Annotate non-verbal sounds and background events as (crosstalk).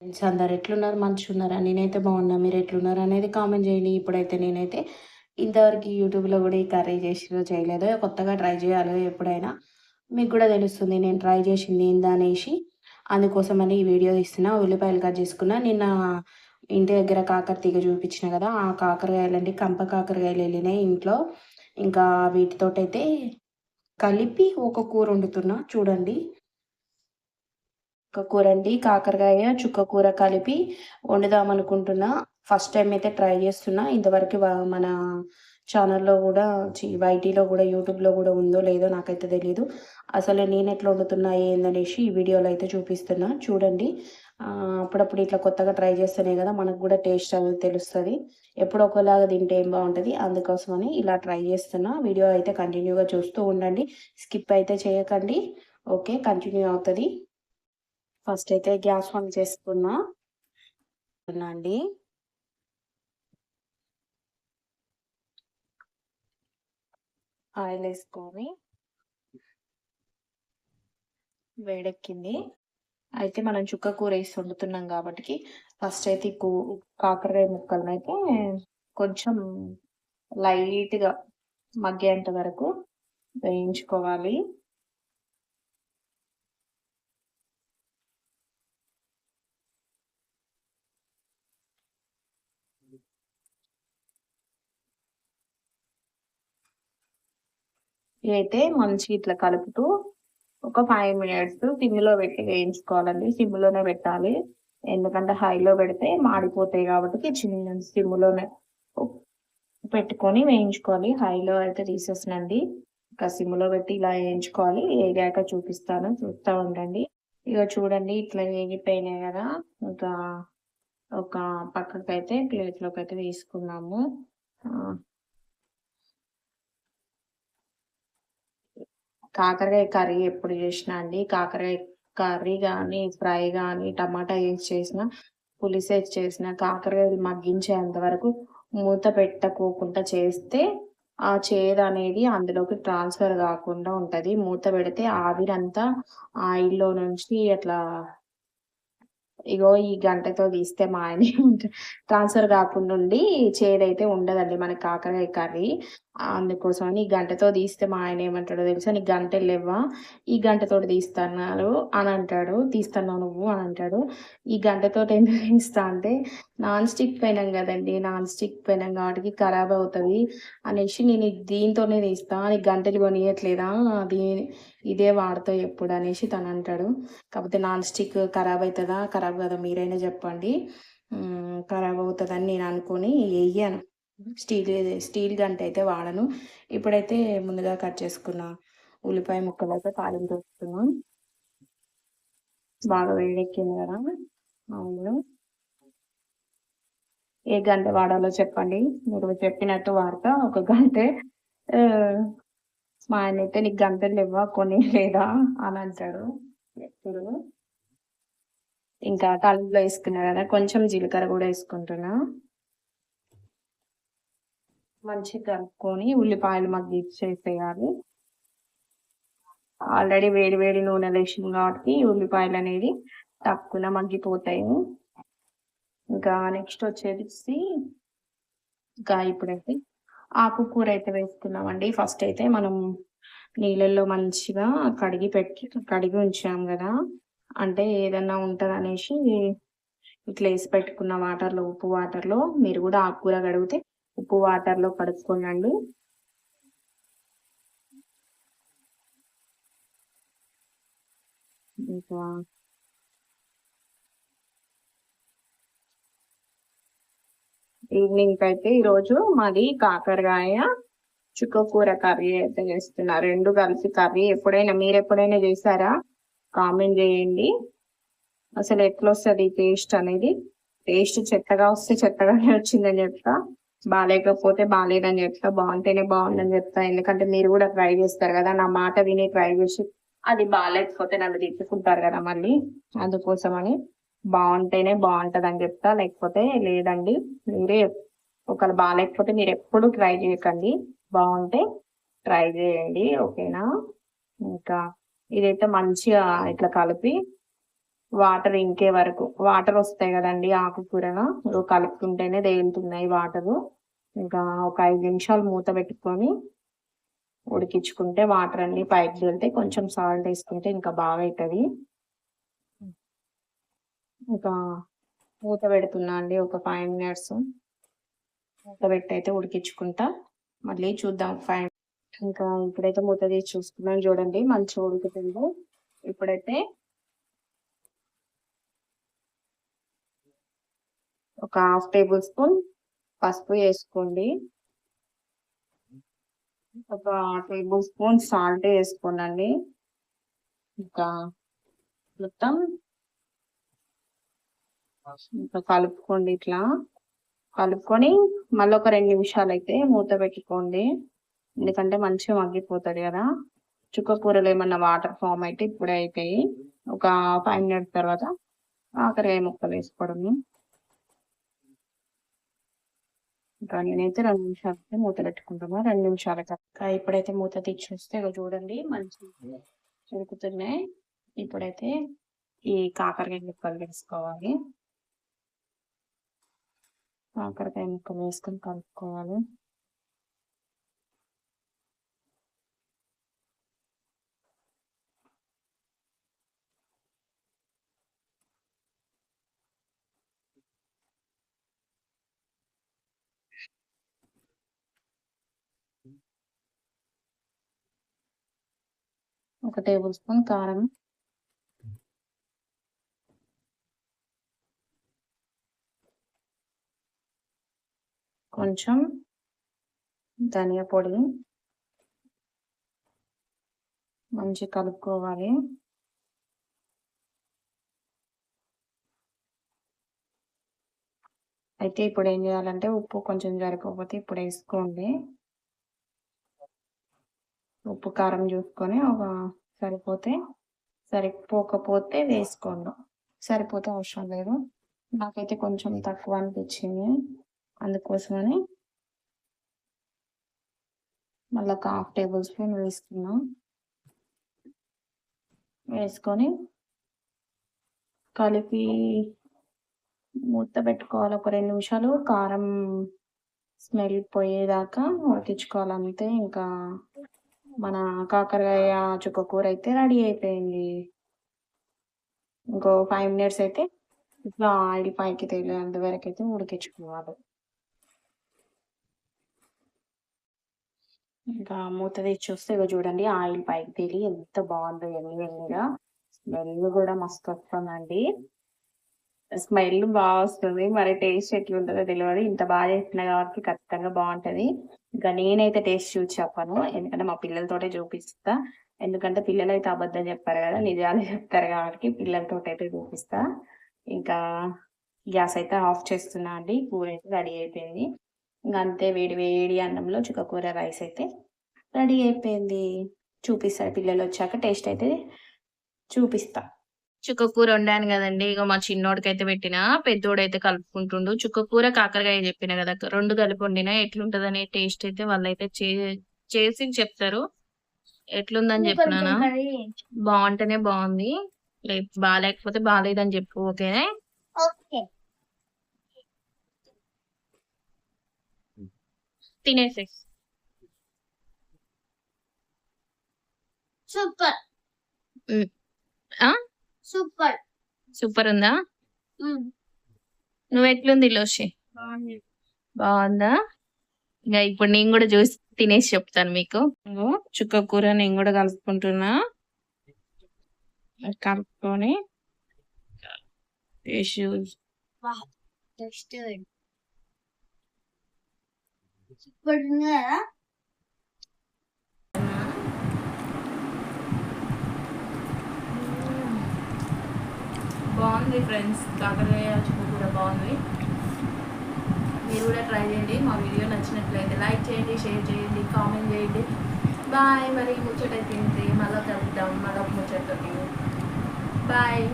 Friends అందరు ఎట్లున్నారు? మంచిగా ఉన్నారా నేనైతే బాగున్నా. మీరు ఎట్లున్నారు? అనేది కామెంట్ చేయండి. ఇప్పుడైతే నేనైతే ఇంతవరకు యూట్యూబ్లో కూడా ఈ కర్రీ చేసిరో చేయలేదో కొత్తగా ట్రై చేయాలో ఎప్పుడైనా మీకు కూడా తెలుస్తుంది. నేను ట్రై చేసింది ఏందా అనేసి అందుకోసమని ఈ వీడియో తీస్తున్నా. ఉల్లిపాయలు కట్ చేసుకున్నా. నిన్న ఇంటి దగ్గర కాకర తీగ చూపించిన కదా ఆ కాకరకాయలండి కంప కాకరకాయలు వెళ్ళినాయి ఇంట్లో. ఇంకా వీటితోటైతే కలిపి ఒక కూర వండుతున్నా. చూడండి. కూర అండి కాకరకాయ చుక్క కూర కలిపి వండుదాం అనుకుంటున్నా. ఫస్ట్ టైం అయితే ట్రై చేస్తున్నా. ఇంతవరకు మన ఛానల్లో కూడా వైటీలో కూడా యూట్యూబ్లో కూడా ఉందో లేదో నాకైతే తెలియదు అసలు నేను ఎట్లా వండుతున్నా ఏందనేసి ఈ వీడియోలో అయితే చూపిస్తున్నా. చూడండి. అప్పుడప్పుడు ఇట్లా కొత్తగా ట్రై చేస్తేనే కదా మనకు కూడా టేస్ట్ అనేది తెలుస్తుంది. ఎప్పుడు ఒకలాగా తింటే ఏం బాగుంటుంది? అందుకోసమని ఇలా ట్రై చేస్తున్నా. వీడియో అయితే కంటిన్యూగా చూస్తూ ఉండండి. స్కిప్ అయితే చేయకండి. ఓకే కంటిన్యూ అవుతుంది. ఫస్ట్ అయితే గ్యాస్ ఆన్ చేసుకున్నా. అండి ఆయిల్ వేసుకొని వేడెక్కింది. అయితే మనం చుక్క కూర వేసి వండుతున్నాం కాబట్టి ఫస్ట్ అయితే కూ కాకరకాయ ముక్కలను అయితే కొంచెం లైట్గా మగ్గేంత వరకు వేయించుకోవాలి. అయితే మంచి ఇట్లా కలుపుతూ ఒక ఫైవ్ మినిట్స్ సిమ్లో పెట్టి వేయించుకోవాలండి. సిమ్లోనే పెట్టాలి. ఎందుకంటే హైలో పెడితే మాడిపోతాయి కాబట్టి చిన్న సిమ్లోనే పెట్టుకొని వేయించుకోవాలి. హైలో అయితే తీసేసినండి. ఇంకా సిమ్లో పెట్టి ఇలా వేయించుకోవాలి. వేగాక చూపిస్తాను. చూస్తూ ఉండండి. ఇక చూడండి ఇట్లా వేగిపోయినాయి కదా. ఇంకా ఒక పక్కకైతే అయితే ప్లేట్లోకి అయితే తీసుకున్నాము. కాకరకాయ కర్రీ ఎప్పుడు చేసినా అండి. కాకరకాయ కర్రీ కానీ ఫ్రై కానీ టమాటా వేసి చేసిన పులుసు వేసి చేసిన కాకరకాయలు మగ్గించేంత వరకు మూత పెట్టకోకుండా చేస్తే ఆ చేదు అనేది అందులోకి ట్రాన్స్ఫర్ కాకుండా ఉంటుంది. మూత పెడితే ఆవిరంతా ఆయిల్లో నుంచి అట్లా ఇగో ఈ గంటతో తీస్తే మా ఆయన (laughs) ట్రాన్స్ఫర్ కాకుండా ఉండి చేదైతే ఉండదండి మనకి కాకరకాయ కర్రీ. అందుకోసమని ఈ గంటతో తీస్తే మా ఆయన ఏమంటాడో తెలుసా? నీకు గంట లేవా ఈ గంటతో తీస్తున్నారు అని అంటాడు. తీస్తున్నావు నువ్వు అని అంటాడు. ఈ గంటతో ఎందుకు తీస్తా అంటే నాన్ స్టిక్ పెనం కదండి నాన్ స్టిక్ పెనం కాబట్టి ఖరాబ్ అవుతుంది అనేసి నేను దీంతోనే తీస్తా. నీకు గంటలు కొనియట్లేదా? అది ఇదే వాడతావు ఎప్పుడు అనేసి తను అంటాడు. కాకపోతే నాన్ స్టిక్ ఖరాబ్ అవుతుందా? ఖరాబ్ కదా మీరైనా చెప్పండి. ఖరాబ్ అవుతుందని నేను అనుకొని వేయను స్టీల్ స్టీల్ గంట అయితే వాడను. ఇప్పుడైతే ముందుగా కట్ చేసుకున్న ఉల్లిపాయ ముక్కలు అయితే తాలింపు వేస్తున్నాం బాగా వేడెక్కింది కదా అవును. ఏ గంట వాడాలో చెప్పండి. మీరు చెప్పినట్టు వాడతా ఒక గంటే. మా ఆయన అయితే నీకు గంటలు లేవా కొని లేదా అని అంటాడు ఎప్పుడు. ఇంకా తాలింపులో వేసుకున్నా కదా కొంచెం జీలకర్ర కూడా వేసుకుంటున్నా. మంచిగా కలుపుకొని ఉల్లిపాయలు మగ్గి చేసేయాలి. ఆల్రెడీ వేడి వేడి నూనె వేసింది కాబట్టి ఉల్లిపాయలు అనేది తక్కువ మగ్గిపోతాయి. ఇంకా నెక్స్ట్ వచ్చేసి ఇంకా ఇప్పుడైతే ఆకుకూర అయితే వేసుకున్నామండి. ఫస్ట్ అయితే మనం నీళ్ళల్లో మంచిగా కడిగి పెట్టి కడిగి ఉంచాం కదా. అంటే ఏదన్నా ఉంటుంది అనేసి ఇట్లా వేసి పెట్టుకున్న వాటర్లో ఉప్పు వాటర్లో మీరు కూడా ఆకుకూర కడిగితే ఉప్పు వాటర్లో కడుక్కోనండి. ఇంకా ఈవినింగ్ అయితే ఈరోజు మాది కాకరకాయ చుక్కకూర కర్రీ అయితే చేస్తున్నా రెండు కలిసి కర్రీ ఎప్పుడైనా మీరు ఎప్పుడైనా చేశారా? కామెంట్ చేయండి. అసలు ఎట్లా వస్తుంది టేస్ట్ అనేది? టేస్ట్ చెత్తగా వస్తే చెత్తగానే వచ్చిందని చెప్తా. బాగాలేకపోతే బాగాలేదని చెప్తా బాగుంటేనే బాగుందని చెప్తా. ఎందుకంటే మీరు కూడా ట్రై చేస్తారు కదా నా మాట విని ట్రై చేసి అది బాగాలేకపోతే నన్ను తిట్టుకుంటారు కదా మళ్ళీ. అందుకోసమని బాగుంటేనే బాగుంటది అని చెప్తా లేకపోతే లేదండి మీరే ఒకవేళ బాగాలేకపోతే మీరు ఎప్పుడు ట్రై చేయకండి బాగుంటే ట్రై చేయండి ఓకేనా? ఇంకా ఇదైతే మంచిగా ఇట్లా కలిపి వాటర్ ఇంకే వరకు. వాటర్ వస్తాయి కదండి ఆకుకూరలో. కలుపుతుంటేనే కలుపుకుంటేనే తేలుతున్నాయి వాటరు. ఇంకా ఒక ఐదు నిమిషాలు మూత పెట్టుకొని ఉడికించుకుంటే వాటర్ అన్ని పైకి వెళ్తే కొంచెం సాల్ట్ వేసుకుంటే ఇంకా బాగా అవుతుంది. ఇంకా మూత పెడుతున్నా అండి ఒక ఫైవ్ మినిట్స్. మూత పెట్టి అయితే ఉడికించుకుంటా. మళ్ళీ చూద్దాం ఫైవ్ ఇంకా ఇప్పుడైతే మూత తీసి చూసుకున్నాను చూడండి. మంచిగా ఉడుకుతుందో. ఇప్పుడైతే ఒక హాఫ్ టేబుల్ స్పూన్ పసుపు వేసుకోండి. ఒక టేబుల్ స్పూన్ సాల్ట్ వేసుకోనండి. ఇంకా మొత్తం ఇంకా కలుపుకోండి ఇట్లా. కలుపుకొని మళ్ళీ ఒక రెండు నిమిషాలు అయితే మూత పెట్టుకోండి. ఎందుకంటే మంచిగా మగ్గిపోతుంది కదా. చుక్క కూరలో ఏమన్నా వాటర్ ఫామ్ అయితే ఇప్పుడే అయిపోయి ఒక ఫైవ్ మినిట్స్ తర్వాత ఆఖరికాయ ముక్కలు వేసుకోవడము. ఇంకా నేనైతే రెండు నిమిషాలకి మూత పెట్టుకుంటాను రెండు నిమిషాల ఇంకా ఇప్పుడైతే మూత తెచ్చేస్తే ఇక చూడండి మంచి ఉడుకుతున్నాయి ఇప్పుడైతే ఈ కాకరకాయ ముక్కలు వేసుకోవాలి. కాకరకాయ ముక్కలు వేసుకొని కలుపుకోవాలి. ఒక టేబుల్ స్పూన్ కారం. కొంచెం ధనియా పొడి. మంచి కలుపుకోవాలి. అయితే ఇప్పుడు ఏం చేయాలంటే ఉప్పు కొంచెం సరిపోతే ఇప్పుడు వేసుకోండి. ఉప్పు కారం చూసుకొని ఒక సరిపోతే సరిపోకపోతే వేసుకోండి. సరిపోతే అవసరం లేదు. నాకైతే కొంచెం తక్కువ అనిపించింది. అందుకోసమని మళ్ళీ ఒక హాఫ్ టేబుల్ స్పూన్ వేసుకున్నాం. వేసుకొని కలిపి మూత పెట్టుకోవాలి. ఒక రెండు నిమిషాలు కారం స్మెల్ పోయేదాకా ఉడికించుకోవాలి. అంతే ఇంకా మన కాకరకాయ చుక్క కూర అయితే రెడీ అయిపోయింది. ఇంకో ఫైవ్ మినిట్స్ అయితే ఇట్లా ఆయిల్ పైకి తేలేంత వరకు అయితే ఉడికించుకోవాలి. ఇంకా మూత తెచ్చి చూస్తే ఇక చూడండి ఆయిల్ పైకి తేలి ఎంత బాగుందో ఎన్ని వెళ్ళిగా స్మెల్ కూడా మస్తు వస్తుందండి. స్మెల్ బాగా వస్తుంది. మరి టేస్ట్ ఎట్లుంటుందో తెలియదు ఇంత బాగా చేసిన కాబట్టి ఖచ్చితంగా బాగుంటది. ఇంకా నేనైతే టేస్ట్ చూసి చెప్పను. ఎందుకంటే మా పిల్లలతోటే చూపిస్తా. ఎందుకంటే పిల్లలు అయితే అబద్ధం చెప్పారు కదా నిజాలు చెప్తారు కాబట్టి పిల్లలతో అయితే చూపిస్తా. ఇంకా గ్యాస్ అయితే ఆఫ్ చేస్తున్నా అండి. కూర అయితే రెడీ అయిపోయింది. ఇంకా అంతే వేడి వేడి అన్నంలో చుక్కకూర రైస్ అయితే రెడీ అయిపోయింది. చూపిస్తారు పిల్లలు వచ్చాక. టేస్ట్ అయితే చూపిస్తా. చుక్క కూర వండాను కదండి. ఇక మా చిన్నోడికి అయితే పెట్టిన పెద్దోడైతే కలుపుకుంటుండు. చుక్క కూర కాకరకాయ చెప్పిన కదా రెండు కలిపి వండినా. ఎట్లుంటదనే టేస్ట్ అయితే వాళ్ళైతే చే- చేసి చెప్తారు. ఎట్లుందని చెప్పినానా బాగుంటేనే బాగుంది. బాగాలేకపోతే బాగాలేదని చెప్పు ఓకేనే? ఓకే. తినేసే సూపర్? సూపర్. సూపర్ ఉందా నువ్వు ఎట్లుంది లోషి? బాగుందా. ఇంకా ఇప్పుడు నేను కూడా చూసి తినేసి చెప్తాను మీకు. చుక్క కూర నేను కూడా కలుపుకుంటున్నా. కలుపుకొని సూపర్ బాగుంది ఫ్రెండ్స్. కాకరకాయ చుక్క కూడా బాగుంది. మీరు కూడా ట్రై చేయండి. మా వీడియో నచ్చినట్లయితే లైక్ చేయండి షేర్ చేయండి కామెంట్ చేయండి. బాయ్. మరి ముచ్చట తింటే మళ్ళీ కలుద్దాం. మళ్ళీ ముచ్చట బాయ్.